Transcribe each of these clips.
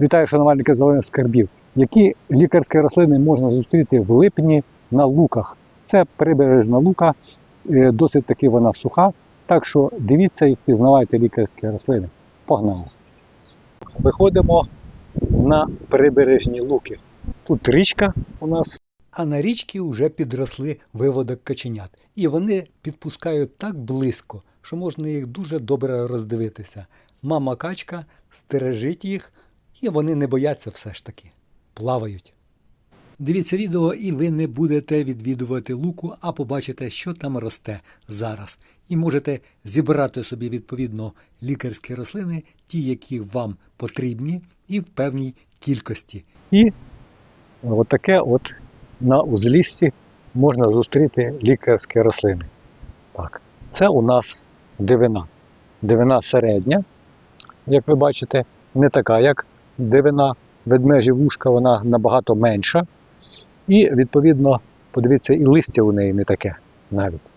Вітаю, шанувальники зелених скарбів. Які лікарські рослини можна зустріти в липні на луках? Це прибережна лука, е, досить таки вона суха. Так що дивіться і впізнавайте лікарські рослини. Погнали! Виходимо на прибережні луки. Тут річка у нас. А на річці вже підросли виводок каченят, і вони підпускають так близько, що можна їх дуже добре роздивитися. Мама качка стережить їх, і вони не бояться все ж таки. Плавають. Дивіться відео, і ви не будете відвідувати луку, а побачите, що там росте зараз. І можете зібрати собі відповідно лікарські рослини, ті, які вам потрібні, і в певній кількості. І отаке от на узліссі можна зустріти лікарські рослини. Так, це у нас дивина. Дивина середня, як ви бачите, не така, як дивина ведмежі вушка, вона набагато менша. І, відповідно, подивіться, і листя у неї не таке навіть.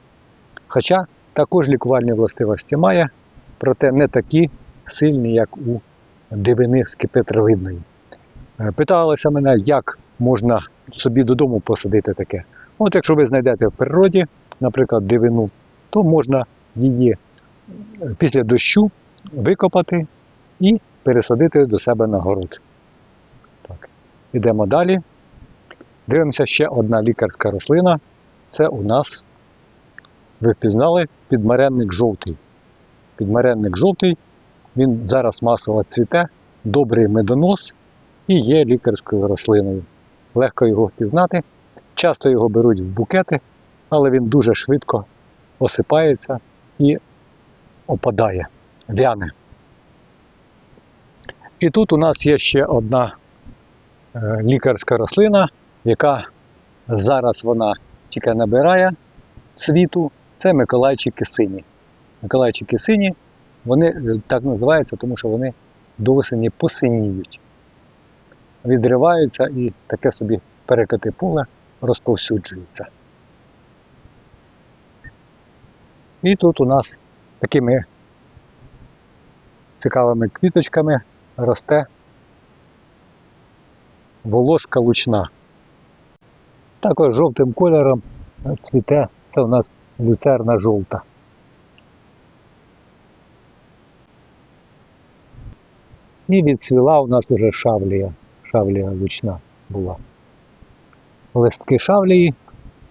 Хоча також лікувальні властивості має, проте не такі сильні, як у дивини скипетровидної. Е, Питалися мене, як можна собі додому посадити таке. От якщо ви знайдете в природі, наприклад, дивину, то можна її е, після дощу викопати і пересадити до себе на город. Так. Ідемо далі. Дивимося ще одна лікарська рослина. Це у нас, ви впізнали, підмаренник жовтий. Підмаренник жовтий, він зараз масово цвіте, добрий медонос і є лікарською рослиною. Легко його впізнати. Часто його беруть в букети, але він дуже швидко осипається і опадає, вяне. І тут у нас є ще одна е, лікарська рослина, яка зараз вона тільки набирає цвіту. Це Миколайчики сині. Миколайчики сині, вони е, так називаються, тому що вони до осені посиніють відриваються і таке собі перекати поле розповсюджується. І тут у нас такими цікавими квіточками росте волошка лучна. Також жовтим кольором цвіте, це у нас люцерна жовта. І відцвіла у нас уже шавлія шавлія лучна була. Листки шавлії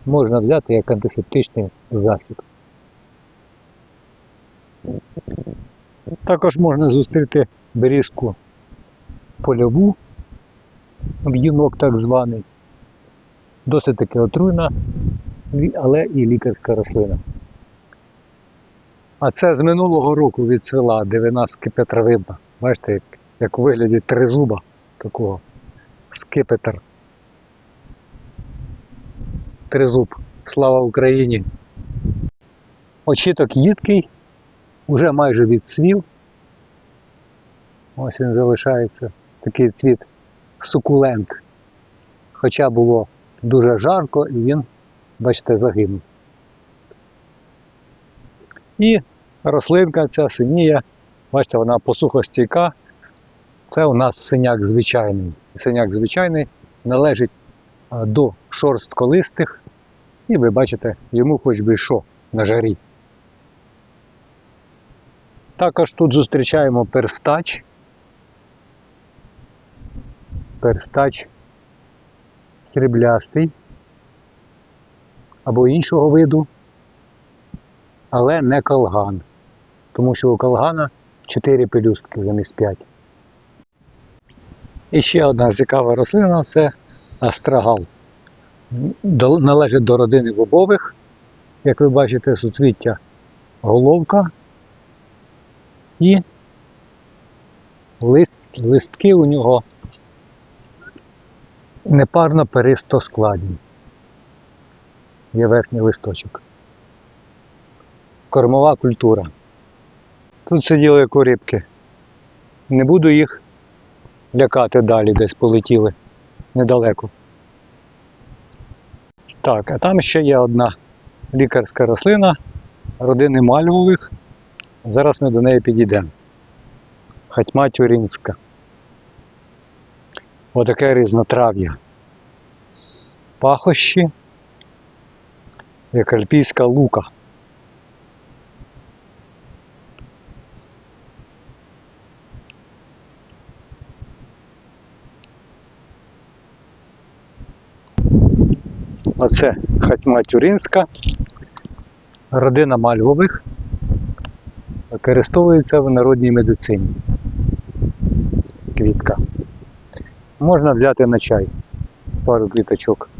можна взяти як антисептичний засіб. Також можна зустріти берізку польову, в'юнок так званий. Досить таки отруйна, але і лікарська рослина. А це з минулого року відцвіла дивина скипетровидна. Бачите, як, як у вигляді тризуба такого скипетр. Тризуб. Слава Україні! Очіток їдкий, уже майже відцвів. Ось він залишається. Такий цвіт сукулент. Хоча було дуже жарко і він, бачите, загинув. І рослинка ця синіє, бачите, вона посухостійка. Це у нас синяк звичайний. Синяк звичайний належить до шорстколистих, і ви бачите, йому хоч би що на жарі. Також тут зустрічаємо перстач. Перстач сріблястий або іншого виду, але не колган, тому що у колгана 4 пелюстки замість 5. І ще одна цікава рослина це астрагал. Належить до родини бобових. Як ви бачите, суцвіття головка і лист, листки у нього непарно перисто складні. Є верхній листочок. Кормова культура. Тут сиділи як. Не буду їх лякати далі, десь полетіли недалеко. Так, а там ще є одна лікарська рослина родини мальвових. Зараз ми до неї підійдемо. Хатьма тюрінська. отаке різнотрав'я. Пахощі, як альпійська лука. Оце хатьма Тюринська, родина Мальвових, використовується в народній медицині. Квітка. Можна взяти на чай пару квіточок.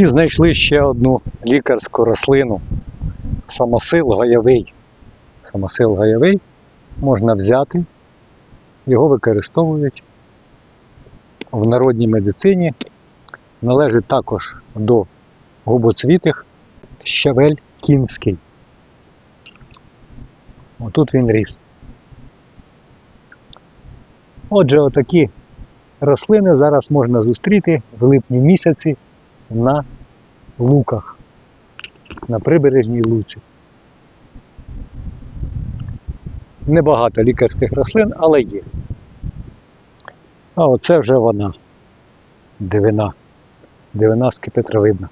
І знайшли ще одну лікарську рослину самосил гаявий. Самосил гаявий можна взяти, його використовують в народній медицині. Належить також до губоцвітих щавель кінський. Отут він ріс. Отже, отакі рослини зараз можна зустріти в липні місяці на луках, на прибережній луці. Небагато лікарських рослин, але є. А оце вже вона. Дивина. Дивина скипетровидна.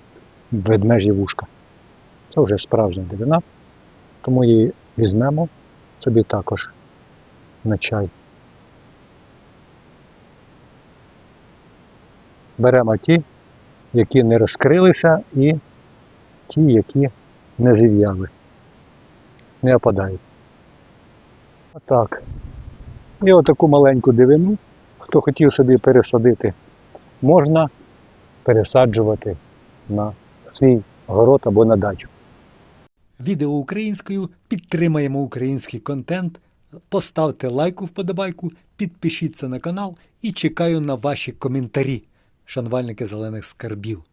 Ведмежі вушка. Це вже справжня дивина. Тому її візьмемо собі також на чай. Беремо ті, які не розкрилися, і ті, які не зів'яли, не опадають. Отак. І отаку маленьку дивину, хто хотів собі пересадити, можна пересаджувати на свій город або на дачу. Відео українською підтримаємо український контент. Поставте лайку вподобайку, підпишіться на канал і чекаю на ваші коментарі, шанувальники зелених скарбів.